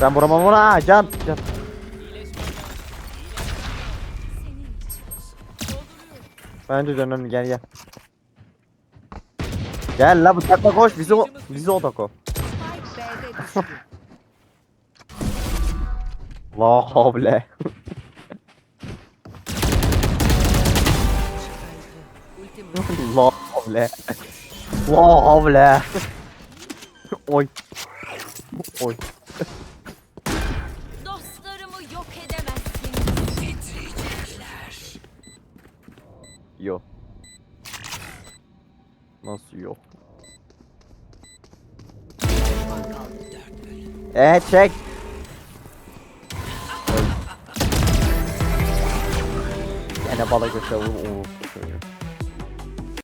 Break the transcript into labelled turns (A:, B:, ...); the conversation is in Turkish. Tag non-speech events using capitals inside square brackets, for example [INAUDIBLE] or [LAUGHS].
A: Ben vuramam ona can can. Bence dönelim gel gel. Gel la bu takla koş bizi o bizi o tako. [LAUGHS] [LAUGHS] La havle. La havle. La havle. Oy. Oy.
B: Dostlarımı yok edemezsiniz.
A: Yo. Nasıl yok? Ee çek. Oy. Gene bala götüre vur.